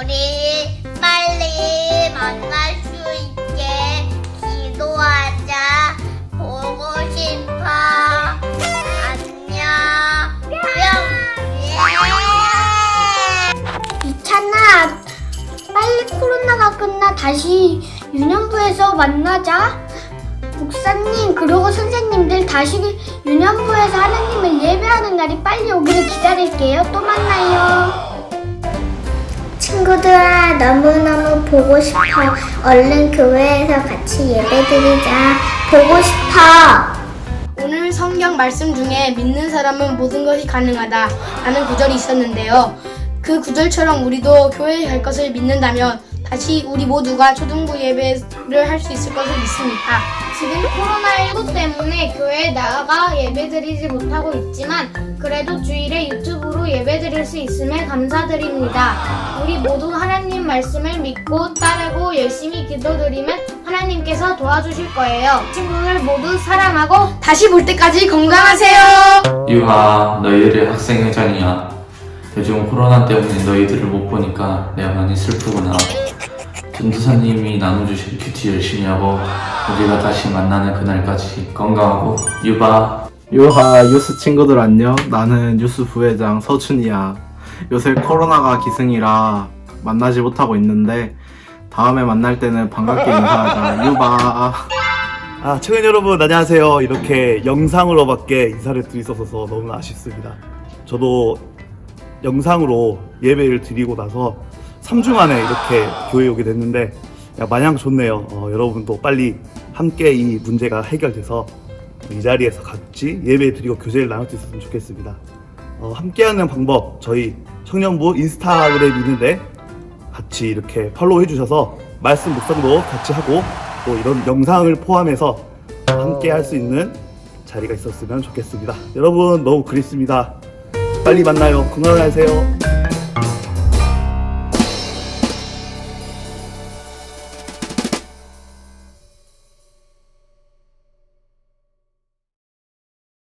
우리 빨리 만날 수 있게 기도하자. 보고 싶어. 안녕. 뿅. 예. 이찬아, 빨리 코로나가 끝나 다시 유년부에서 만나자. 목사님 그리고 선생님들 다시 유년부에서 하나님을 예배하는 날이 빨리 오기를 기다릴게요. 또 만나요. 친구들아 너무너무 보고 싶어. 얼른 교회에서 같이 예배드리자. 보고 싶어. 오늘 성경 말씀 중에 믿는 사람은 모든 것이 가능하다 라는 구절이 있었는데요. 그 구절처럼 우리도 교회에 갈 것을 믿는다면 다시 우리 모두가 초등부 예배를 할 수 있을 것을 믿습니다. 지금 코로나19 때문에 교회에 나가 예배드리지 못하고 있지만 그래도 주일에 유튜브로 예배드릴 수 있음에 감사드립니다. 우리 모두 하나님 말씀을 믿고 따르고 열심히 기도드리면 하나님께서 도와주실 거예요. 친구들 모두 사랑하고 다시 볼 때까지 건강하세요. 유하 너희들의 학생회장이야 요즘 코로나 때문에 너희들을 못 보니까 내가 많이 슬프구나 전도사님이 나눠주신 큐티 열심히 하고 우리가 다시 만나는 그날까지 건강하고 유바 유하 유스 친구들 안녕. 나는 유스 부회장 서춘이야. 요새 코로나가 기승이라 만나지 못하고 있는데 다음에 만날 때는 반갑게 인사하자. 유바. 아, 청년 여러분 안녕하세요. 이렇게 영상으로밖에 인사를 드릴 수 없어서 너무나 아쉽습니다. 저도 영상으로 예배를 드리고 나서 3주 만에 이렇게 교회에 오게 됐는데 야, 마냥 좋네요. 어, 여러분도 빨리 함께 이 문제가 해결돼서 이 자리에서 같이 예배 드리고 교제를 나눌 수 있었으면 좋겠습니다. 어, 함께하는 방법 저희 청년부 인스타그램 있는데 같이 이렇게 팔로우 해주셔서 말씀 묵상도 같이 하고 또 이런 영상을 포함해서 함께 할 수 있는 자리가 있었으면 좋겠습니다. 여러분 너무 그립습니다. 빨리 만나요. 건강하세요.